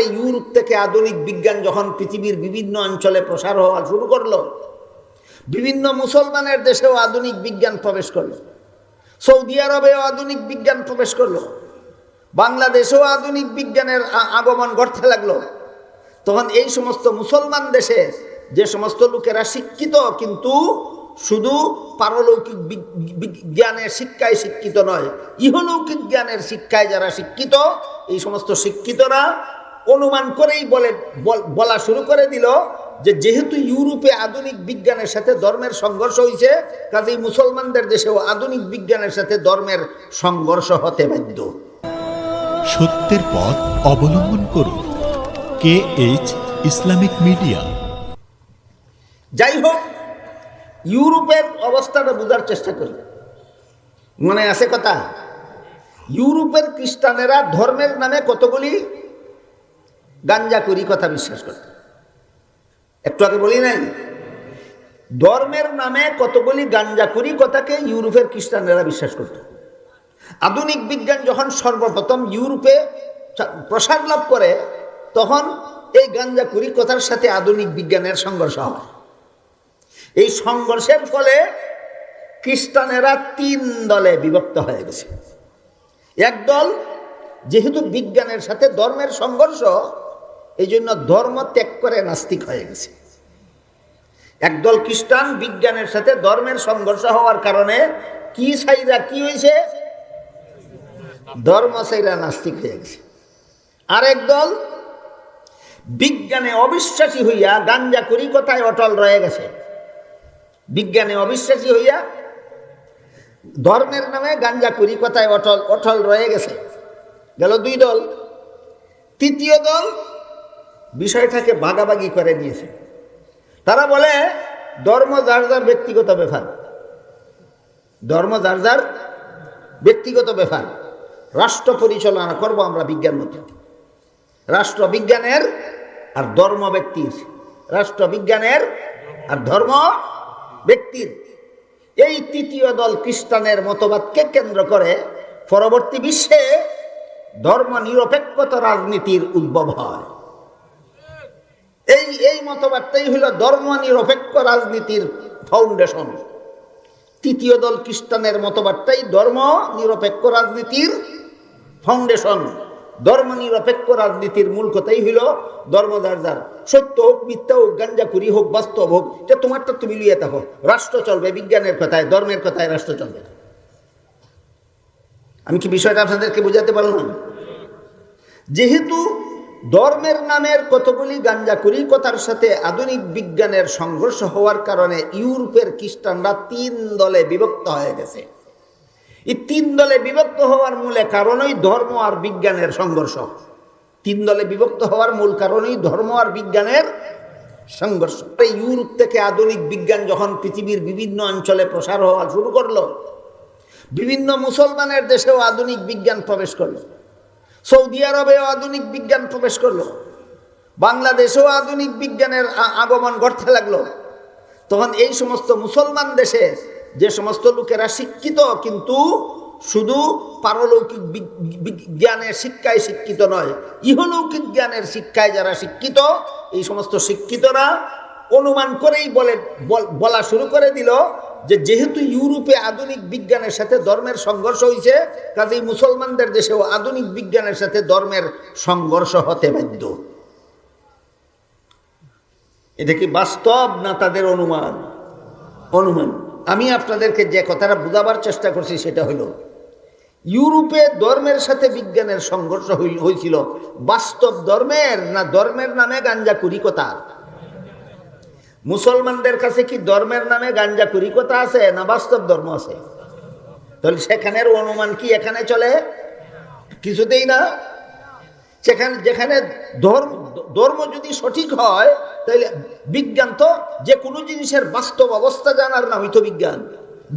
Europe থেকে আধুনিক বিজ্ঞান যখন পৃথিবীর বিভিন্ন অঞ্চলে প্রসার হওয়া শুরু করল, বিভিন্ন মুসলমানের দেশেও আধুনিক বিজ্ঞান প্রবেশ করল, সৌদি আরবেও আধুনিক বিজ্ঞান প্রবেশ করল, বাংলাদেশেও আধুনিক বিজ্ঞানের আগমন ঘটতে লাগল। তখন এই সমস্ত মুসলমান দেশে যে সমস্ত লোকেরা শিক্ষিত, কিন্তু শুধু পারলৌকিক জ্ঞানের শিক্ষায় শিক্ষিত নয়, ইহলৌকিক জ্ঞানের শিক্ষায় যারা শিক্ষিত, এই সমস্ত শিক্ষিতরা অনুমান করেই বলে বলা শুরু করে দিল যে যেহেতু ইউরোপে আধুনিক বিজ্ঞানের সাথে ধর্মের সংঘর্ষ হয়েছে কাজেই মুসলমানদের দেশেও আধুনিক বিজ্ঞানের সাথে ধর্মের সংঘর্ষ হতে বাধ্য। সত্যের পথ অবলম্বন করুন। K H Islamic media. যাই হোক ইউরোপের অবস্থাটা বোঝার চেষ্টা করি। মনে আছে কথা? ইউরোপের খ্রিস্টানেরা ধর্মের নামে কতগুলি গাঞ্জা করি কথা বিশ্বাস করত। একটু আগে বলি নাই? ধর্মের নামে কতগুলি গাঞ্জা করি কথাকে ইউরোপের খ্রিস্টানেরা বিশ্বাস করত। আধুনিক বিজ্ঞান যখন সর্বপ্রথম ইউরোপে প্রসার লাভ করে, তখন এই গাঞ্জা কুড়ি কথার সাথে আধুনিক বিজ্ঞানের সংঘর্ষ হয়। এই সংঘর্ষের ফলে খ্রিস্টানেরা তিন দলে বিভক্ত হয়ে গেছে। একদল যেহেতু বিজ্ঞানের সাথে ধর্মের সংঘর্ষ এই জন্য ধর্ম ত্যাগ করে নাস্তিক হয়ে গেছে। একদল খ্রিস্টান বিজ্ঞানের সাথে ধর্মের সংঘর্ষ হওয়ার কারণে কি সাইরা কি হয়েছে? ধর্ম সাইরা নাস্তিক হয়ে গেছে। আরেক দল বিজ্ঞানে অবিশ্বাসী হইয়া গাঞ্জা করি কথায় অটল রয়ে গেছে। বিজ্ঞানে অবিশ্বাসী হইয়া ধর্মের নামে গাঞ্জা করি কথায় অটল অটল রয়ে গেছে। গেল দুই দল। তৃতীয় দল বিষয়টাকে ভাগাভাগি করে নিয়েছে। তারা বলে, ধর্ম যার যার ব্যক্তিগত ব্যাপার। ধর্ম যার যার ব্যক্তিগত ব্যাপার। রাষ্ট্র পরিচালনা করব আমরা বিজ্ঞান মতো। রাষ্ট্র বিজ্ঞানের আর ধর্ম ব্যক্তির। রাষ্ট্র বিজ্ঞানের আর ধর্ম ব্যক্তির। এই তৃতীয় দল খ্রিস্টানের মতবাদকে কেন্দ্র করে পরবর্তী বিশ্বে ধর্ম নিরপেক্ষতা রাজনীতির উদ্ভব হয়। এই এই মতবাদটাই হইল ধর্ম নিরপেক্ষ রাজনীতির ফাউন্ডেশন তৃতীয় দল খ্রিস্টানের মতবাদটাই ধর্ম নিরপেক্ষ রাজনীতির ফাউন্ডেশন ধর্ম নিরপেক্ষ রাজনীতির মূল কথাই হইল ধর্ম যার যার। সত্য হোক, মিথ্যা হোক গাঞ্জাকুরি হোক, বাস্তব হোক যে তোমারটা তুমি লিয়ে থাকো রাষ্ট্র চলবে, বিজ্ঞানের কথায়, ধর্মের কথায় রাষ্ট্র চলবে। আমি কি বিষয়টা আপনাদেরকে বোঝাতে পারলাম? যেহেতু ধর্মের নামের কতগুলি গাঞ্জাকুরি কথার সাথে আধুনিক বিজ্ঞানের সংঘর্ষ হওয়ার কারণে ইউরোপের খ্রিস্টানরা তিন দলে বিভক্ত হয়ে গেছে। এই তিন দলে বিভক্ত হওয়ার মূলে কারণই ধর্ম আর বিজ্ঞানের সংঘর্ষ। তিন দলে বিভক্ত হওয়ার মূল কারণই ধর্ম আর বিজ্ঞানের সংঘর্ষ। ইউরোপ থেকে আধুনিক বিজ্ঞান যখন পৃথিবীর বিভিন্ন অঞ্চলে প্রসার হওয়া শুরু করল, বিভিন্ন মুসলমানের দেশেও আধুনিক বিজ্ঞান প্রবেশ করল। সৌদি আরবেও আধুনিক বিজ্ঞান প্রবেশ করল। বাংলাদেশেও আধুনিক বিজ্ঞানের আগমন ঘটতে লাগল। তখন এই সমস্ত মুসলমান দেশে যে সমস্ত লোকেরা শিক্ষিত, কিন্তু শুধু পারলৌকিক বিগ- বিগ- জ্ঞানের শিক্ষায় শিক্ষিত নয়, ইহলৌকিক জ্ঞানের শিক্ষায় যারা শিক্ষিত, এই সমস্ত শিক্ষিতরা অনুমান করেই বলে বলা শুরু করে দিল যে যেহেতু ইউরোপে আধুনিক বিজ্ঞানের সাথে ধর্মের সংঘর্ষ হয়েছে কাজেই মুসলমানদের দেশেও আধুনিক বিজ্ঞানের সাথে ধর্মের সংঘর্ষ হতে বাধ্য। এটা কি বাস্তব না তাদের অনুমান? অনুমান। আমি আপনাদেরকে যে কথাটা বোঝাবার চেষ্টা করছি সেটা হলো, ইউরোপে ধর্মের সাথে বিজ্ঞানের সংঘর্ষ হয়েছিল বাস্তব ধর্মের না ধর্মের নামে গাঞ্জা কুরিকতা মুসলমানদের কাছে কি ধর্মের নামে গাঞ্জা করি কথা আছে না বাস্তব ধর্ম আছে? তাহলে সেখানের অনুমান কি এখানে চলে? কিছুতেই না। সেখানে, যেখানে ধর্ম ধর্ম যদি সঠিক হয়, তাহলে বিজ্ঞান তো যে কোনো জিনিসের বাস্তব অবস্থা জানার না তো বিজ্ঞান।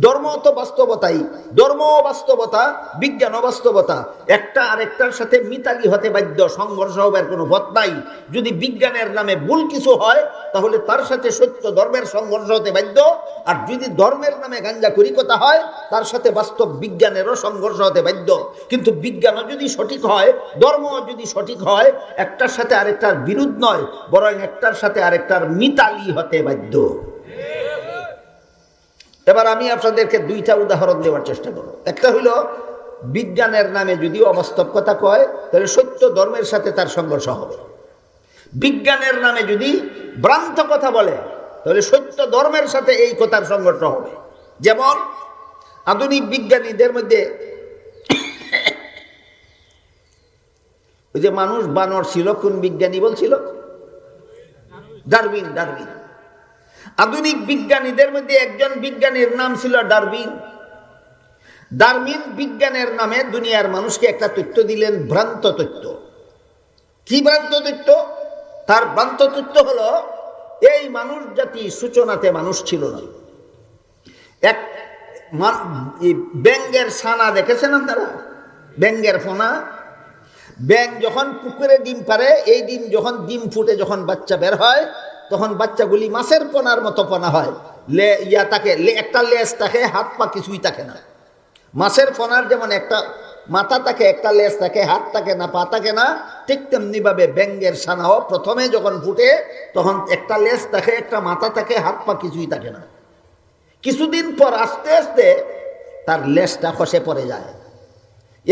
ধর্ম তো বাস্তবতাই। ধর্ম বাস্তবতা, বিজ্ঞান বাস্তবতা। একটা আরেকটার সাথে মিতালি হতে বাধ্য সংঘর্ষ হবার কোনো পথ নাই। যদি বিজ্ঞানের নামে ভুল কিছু হয়, তাহলে তার সাথে সত্য ধর্মের সংঘর্ষ হতে বাধ্য। আর যদি ধর্মের নামে গাঞ্জা করিকতা হয়, তার সাথে বাস্তব বিজ্ঞানেরও সংঘর্ষ হতে বাধ্য। কিন্তু বিজ্ঞানও যদি সঠিক হয় ধর্ম যদি সঠিক হয়, একটার সাথে আরেকটার বিরুদ্ধ নয়, বরং একটার সাথে আরেকটার মিতালি হতে বাধ্য। এবার আমি আপনাদেরকে দুইটা উদাহরণ দেওয়ার চেষ্টা করব। একটা হইল, বিজ্ঞানের নামে যদি অবাস্তব কথা কয়, তাহলে সত্য ধর্মের সাথে তার সংঘর্ষ হবে। বিজ্ঞানের নামে যদি ভ্রান্ত কথা বলে, তাহলে সত্য ধর্মের সাথে এই কথার সংঘর্ষ হবে। যেমন, আধুনিক বিজ্ঞানীদের মধ্যে ওই যে মানুষ বানর ছিল, কোন বিজ্ঞানী বলছিল? ডারবিন ডারবিন আধুনিক বিজ্ঞানীদের মধ্যে একজন বিজ্ঞানীর নাম ছিল ডারবিন। ডারবিন বিজ্ঞানের নামে দুনিয়ার মানুষকে একটা তথ্য দিলেন, ভ্রান্ত তথ্য। কি ভ্রান্ত তথ্য? তার ভ্রান্ত তথ্য হলো, এই মানুষ জাতি সূচনাতে মানুষ ছিল না। এক ব্যাঙ্গের ছানা দেখেছেন আপনারা? ব্যাঙ্গের ফোনা? ব্যাং যখন পুকুরে ডিম পারে এই ডিম যখন ডিম ফুটে যখন বাচ্চা বের হয় তখন বাচ্চাগুলি মাছের পোনার মতো পোনা হয়। লে, ইয়া তাকে, লে, একটা লেজ থাকে হাত পা কিছুই থাকে না। মাছের পোনার যেমন একটা মাথা থাকে একটা লেজ থাকে হাত থাকে না, পা থাকে না, ঠিক তেমনিভাবে ব্যাঙ্গের সানাও প্রথমে যখন ফুটে, তখন একটা লেজ থাকে একটা মাথা থাকে হাত পা কিছুই থাকে না। কিছুদিন পর আস্তে আস্তে তার লেজটা খসে পড়ে যায়।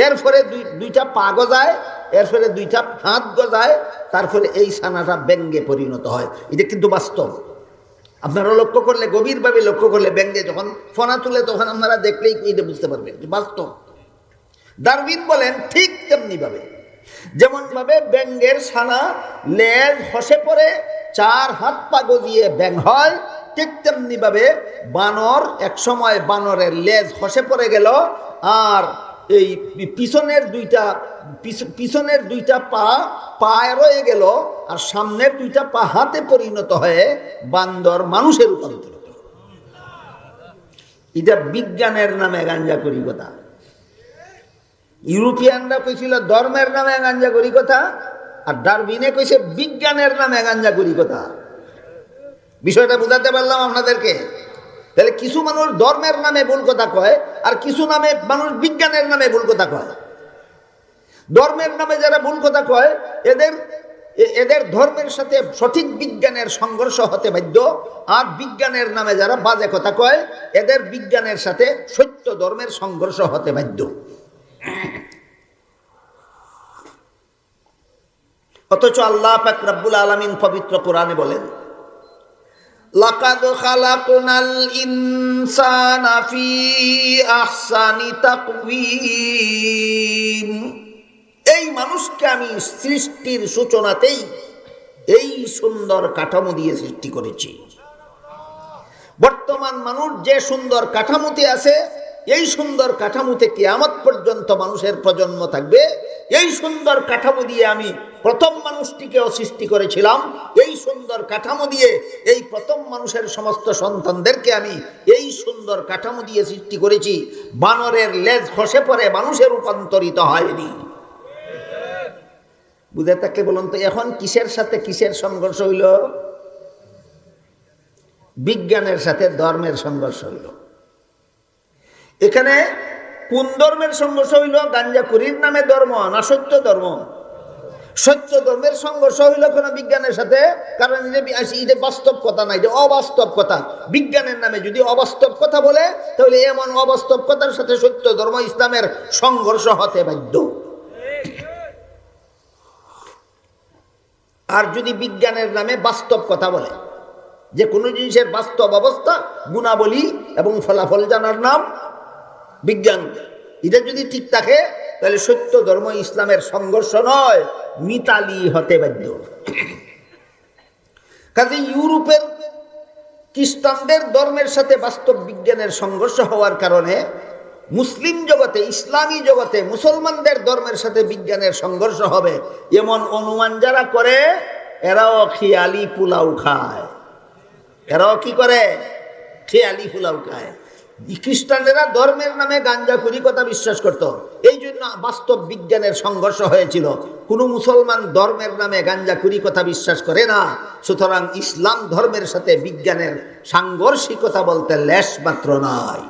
এর দুই, দুইটা পা গজায় এর ফলে দুইটা হাত গজায় তারপরে এই সানাটা ব্যঙ্গে পরিণত হয়। এটা কিন্তু বাস্তব। আপনারা লক্ষ্য করলে, গভীরভাবে লক্ষ্য করলে ব্যঙ্গে যখন ফোনা তুলে, তখন আপনারা দেখলেই এটা বুঝতে পারবেন বাস্তব। ডারবিন বলেন, ঠিক তেমনি ভাবে যেমন ভাবে ব্যঙ্গের ছানা লেজ হসে পড়ে, চার হাত পা গজিয়ে ব্যাং হয়, ঠিক তেমনি ভাবে বানর এক সময় বানরের লেজ হসে পড়ে গেল, আর এই পিছনের দুইটা, পিছ- পিছনের দুইটা পা, পায়ে রয়ে গেল আর সামনের দুইটা পা হাতে পরিণত হয়ে বান্দর মানুষের রূপান্তরিত এটা বিজ্ঞানের নামে গাঞ্জা করি কথা। ইউরোপিয়ানরা কইছিল, ধর্মের নামে গাঞ্জা করি কথা আর ডারবিনে কইছে, বিজ্ঞানের নামে গাঞ্জা করি কথা। বিষয়টা বুঝাতে পারলাম আপনাদেরকে? তাহলে কিছু মানুষ ধর্মের নামে ভুল কথা কয়, আর কিছু নামে মানুষ বিজ্ঞানের নামে ভুল কথা কয়। ধর্মের নামে যারা ভুল কথা কয়, এদের এদের ধর্মের সাথে সঠিক বিজ্ঞানের সংঘর্ষ হতে বাধ্য, আর বিজ্ঞানের নামে যারা বাজে কথা কয়, এদের বিজ্ঞানের সাথে সত্য ধর্মের সংঘর্ষ হতে বাধ্য। অথচ আল্লাহ পাক রব্বুল আলমিন পবিত্র কোরআনে বলেন লাকাদ খালাকনাল ইনসানা ফি আহসানি তাকওয়িম। এই মানুষকে আমি সৃষ্টির সূচনাতেই এই সুন্দর কাঠামো দিয়ে সৃষ্টি করেছি। বর্তমান মানুষ যে সুন্দর কাঠামোতে আছে, এই সুন্দর কাঠামোতে কিয়ামত পর্যন্ত মানুষের প্রজন্ম থাকবে এই সুন্দর কাঠামো দিয়ে আমি প্রথম মানুষটিকেও সৃষ্টি করেছিলাম। এই সুন্দর কাঠামো দিয়ে এই প্রথম মানুষের সমস্ত সন্তানদেরকে আমি এই সুন্দর কাঠামো দিয়ে সৃষ্টি করেছি। বানরের লেজ খসে পড়ে মানুষের রূপান্তরিত হয়নি। বুঝে থাকলে বলুন তো, এখন কিসের সাথে কিসের সংঘর্ষ হইল? বিজ্ঞানের সাথে ধর্মের সংঘর্ষ হইল। এখানে কোন ধর্মের সংঘর্ষ হইল? গাঞ্জাকুরির নামে ধর্ম, না সত্য ধর্ম? সত্য ধর্মের সংঘর্ষ হইল কোনো বিজ্ঞানের সাথে? কারণ এটা বাস্তব কথা না এটা অবাস্তব কথা। বিজ্ঞানের নামে যদি অবাস্তব কথা বলে, তাহলে এমন অবাস্তব কথার সাথে সত্য ধর্ম ইসলামের সংঘর্ষ হতে বাধ্য। আর যদি বিজ্ঞানের নামে বাস্তব কথা বলে, যে কোনো জিনিসের বাস্তব অবস্থা, গুণাবলী এবং ফলাফল জানার নাম বিজ্ঞান। এটা যদি ঠিক থাকে, তাহলে সত্য ধর্ম ইসলামের সংঘর্ষ নয়, মিতালি হতে বাধ্য। কাজে ইউরোপের খ্রিস্টানদের ধর্মের সাথে বাস্তব বিজ্ঞানের সংঘর্ষ হওয়ার কারণে মুসলিম জগতে, ইসলামী জগতে মুসলমানদের ধর্মের সাথে বিজ্ঞানের সংঘর্ষ হবে। এমন অনুমান যারা করে, এরাও খেয়ালি পোলাও খায়। এরাও কি করে? খেয়ালি পোলাও খায়। খ্রিস্টানেরা ধর্মের নামে গাঞ্জা গাঞ্জাখুরি কথা বিশ্বাস করত। এই জন্য বাস্তব বিজ্ঞানের সংঘর্ষ হয়েছিল। কোনো মুসলমান ধর্মের নামে গাঞ্জা গাঞ্জাখুরি কথা বিশ্বাস করে না। সুতরাং ইসলাম ধর্মের সাথে বিজ্ঞানের সাংঘর্ষিকতা বলতে লেশ মাত্র নয়।